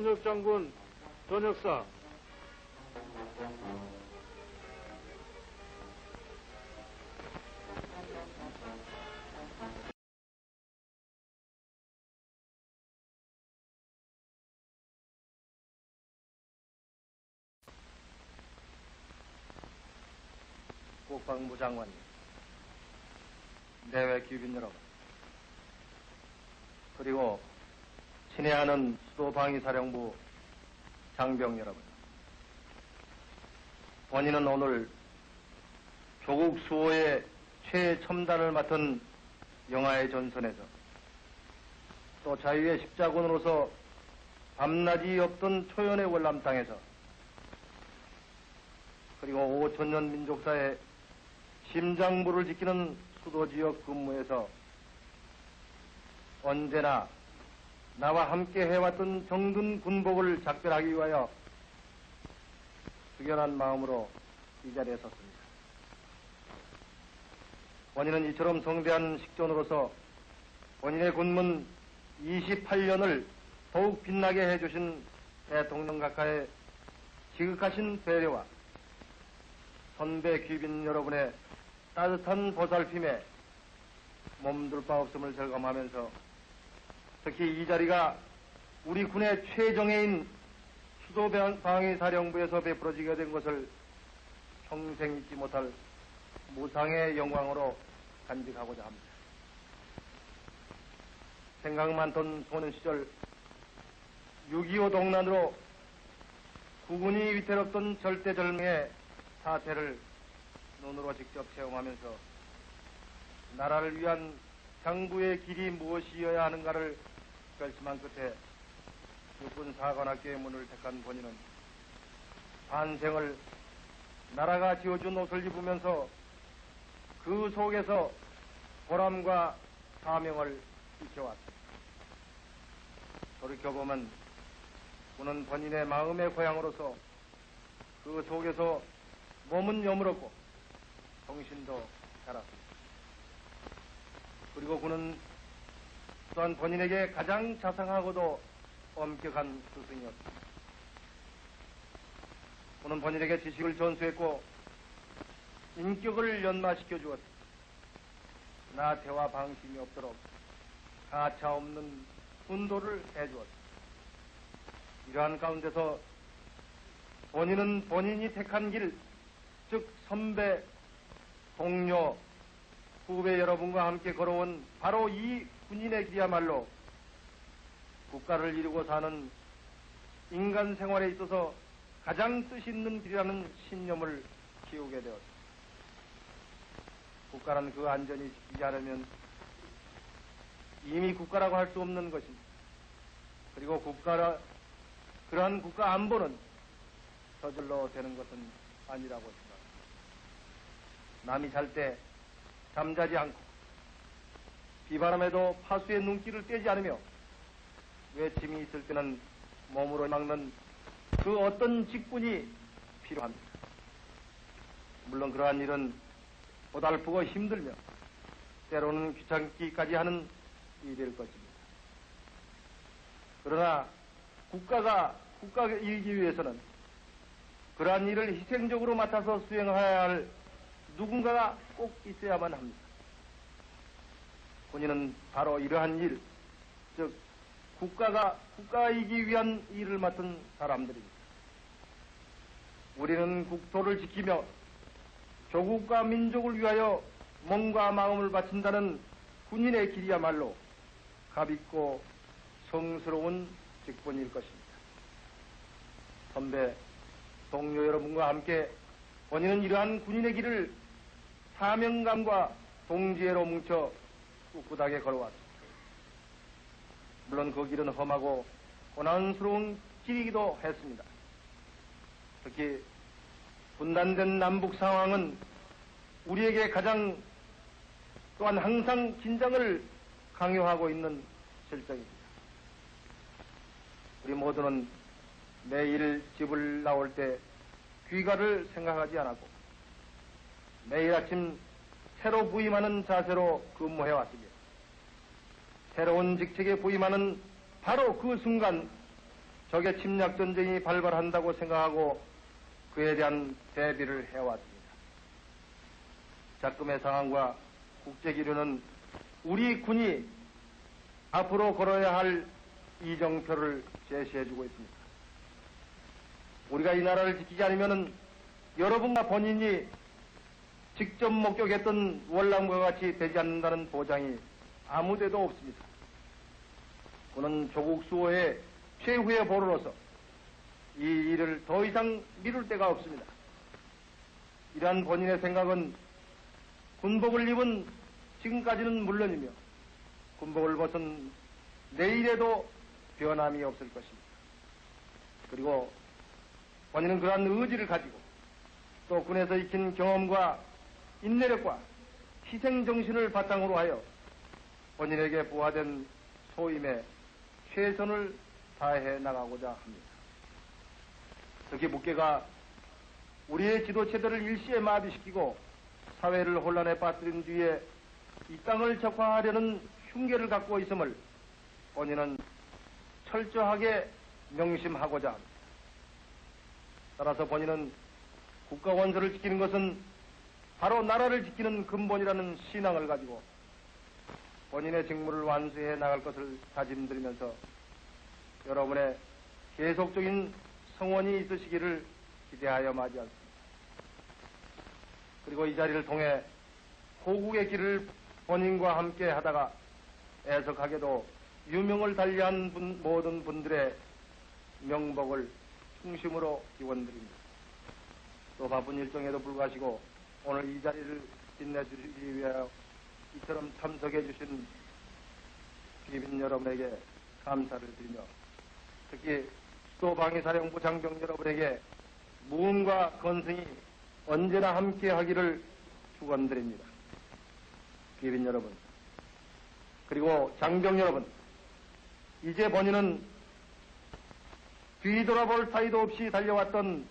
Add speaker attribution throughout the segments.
Speaker 1: 전역 장군 전역사.
Speaker 2: 국방부 장관님, 내외 귀빈 여러분, 그리고 친애하는 수도방위사령부 장병 여러분, 본인은 오늘 조국 수호의 최첨단을 맡은 영화의 전선에서 또 자유의 십자군으로서 밤낮이 없던 초연의 월남 땅에서 그리고 5천년 민족사의 심장부를 지키는 수도 지역 근무에서 언제나 나와 함께 해왔던 정든 군복을 작별하기 위하여 숙연한 마음으로 이 자리에 섰습니다. 본인은 이처럼 성대한 식전으로서 본인의 군문 28년을 더욱 빛나게 해주신 대통령 각하의 지극하신 배려와 선배 귀빈 여러분의 따뜻한 보살핌에 몸둘 바 없음을 절감하면서 특히 이 자리가 우리 군의 최정예인 수도방위사령부에서 베풀어지게 된 것을 평생 잊지 못할 무상의 영광으로 간직하고자 합니다. 생각만 던 소년 시절 6.25 동란으로 국군이 위태롭던 절대절명의 사태를 눈으로 직접 체험하면서 나라를 위한 장부의 길이 무엇이어야 하는가를 결심한 끝에 육군 사관학교의 문을 택한 본인은 반생을 나라가 지어준 옷을 입으면서 그 속에서 보람과 사명을 지켜왔습니다. 돌이켜보면 그는 본인의 마음의 고향으로서 그 속에서 몸은 여물었고 정신도 자랐습니다. 그리고 그는 또한 본인에게 가장 자상하고도 엄격한 스승이었습니다. 그는 본인에게 지식을 전수했고 인격을 연마시켜 주었습니다. 나태와 방심이 없도록 가차 없는 훈도를 해주었습니다. 이러한 가운데서 본인은 본인이 택한 길, 즉 선배, 동료, 후배 여러분과 함께 걸어온 바로 이 군인의 길이야말로 국가를 이루고 사는 인간 생활에 있어서 가장 뜻 있는 길이라는 신념을 키우게 되었습니다. 국가는 그 안전이 지키지 않으면 이미 국가라고 할 수 없는 것입니다. 그리고 국가라, 그러한 국가 안보는 저절로 되는 것은 아니라고 생각합니다. 남이 잘 때 잠자지 않고 비바람에도 파수의 눈길을 떼지 않으며 외침이 있을 때는 몸으로 막는 그 어떤 직분이 필요합니다. 물론 그러한 일은 고달프고 힘들며 때로는 귀찮기까지 하는 일일 것입니다. 그러나 국가가 국가가 이기 위해서는 그러한 일을 희생적으로 맡아서 수행해야 할 누군가가 꼭 있어야만 합니다. 군인은 바로 이러한 일, 즉 국가가 국가이기 위한 일을 맡은 사람들입니다. 우리는 국토를 지키며 조국과 민족을 위하여 몸과 마음을 바친다는 군인의 길이야말로 값있고 성스러운 직분일 것입니다. 선배, 동료 여러분과 함께 본인은 이러한 군인의 길을 사명감과 동지애로 뭉쳐 꿋꿋하게 걸어왔습니다. 물론 그 길은 험하고 고난스러운 길이기도 했습니다. 특히 분단된 남북 상황은 우리에게 가장 또한 항상 긴장을 강요하고 있는 실정입니다. 우리 모두는 매일 집을 나올 때 귀가를 생각하지 않았고 매일 아침 새로 부임하는 자세로 근무해 왔습니다. 새로운 직책에 부임하는 바로 그 순간 적의 침략 전쟁이 발발한다고 생각하고 그에 대한 대비를 해왔습니다. 작금의 상황과 국제 기류는 우리 군이 앞으로 걸어야 할 이정표를 제시해주고 있습니다. 우리가 이 나라를 지키지 않으면 여러분과 본인이 직접 목격했던 월남과 같이 되지 않는다는 보장이 아무데도 없습니다. 그는 조국 수호의 최후의 보루로서 이 일을 더 이상 미룰 데가 없습니다. 이러한 본인의 생각은 군복을 입은 지금까지는 물론이며 군복을 벗은 내일에도 변함이 없을 것입니다. 그리고 본인은 그러한 의지를 가지고 또 군에서 익힌 경험과 인내력과 희생 정신을 바탕으로 하여 본인에게 부화된 소임에 최선을 다해 나가고자 합니다. 특히 묵계가 우리의 지도체들을 일시에 마비시키고 사회를 혼란에 빠뜨린 뒤에 이 땅을 적화하려는 흉계를 갖고 있음을 본인은 철저하게 명심하고자 합니다. 따라서 본인은 국가 원수를 지키는 것은 바로 나라를 지키는 근본이라는 신앙을 가지고 본인의 직무를 완수해 나갈 것을 다짐드리면서 여러분의 계속적인 성원이 있으시기를 기대하여 맞이하겠습니다. 그리고 이 자리를 통해 호국의 길을 본인과 함께 하다가 애석하게도 유명을 달리한 분- 모든 분들의 명복을 중심으로 기원드립니다. 또 바쁜 일정에도 불구하시고 오늘 이 자리를 빛내주시기 위하여 이처럼 참석해 주신 귀빈 여러분에게 감사를 드리며 특히 수도방위사령부 장병 여러분에게 무음과 건승이 언제나 함께 하기를 축원드립니다. 귀빈 여러분 그리고 장병 여러분 이제 본인은 뒤돌아볼 사이도 없이 달려왔던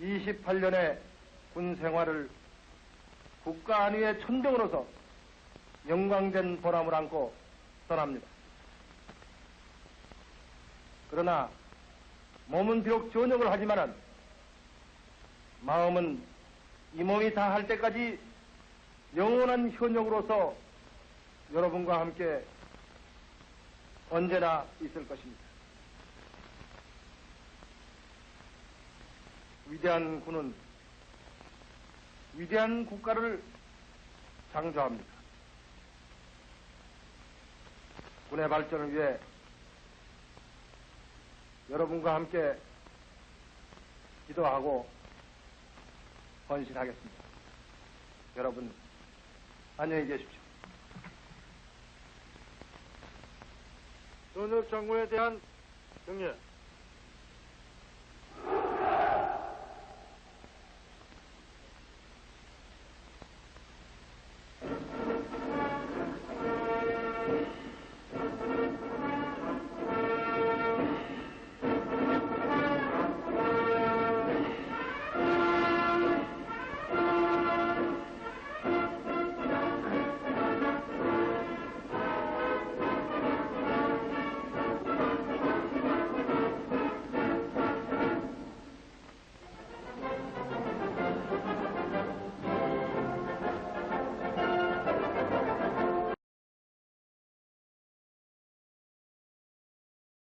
Speaker 2: 28년의 군 생활을 국가 안위의 천병으로서 영광된 보람을 안고 떠납니다. 그러나 몸은 비록 전역을 하지만은 마음은 이 몸이 다 할 때까지 영원한 현역으로서 여러분과 함께 언제나 있을 것입니다. 위대한 군은 위대한 국가를 창조합니다. 군의 발전을 위해 여러분과 함께 기도하고 헌신하겠습니다. 여러분, 안녕히 계십시오.
Speaker 1: 전역 장군에 대한 경례.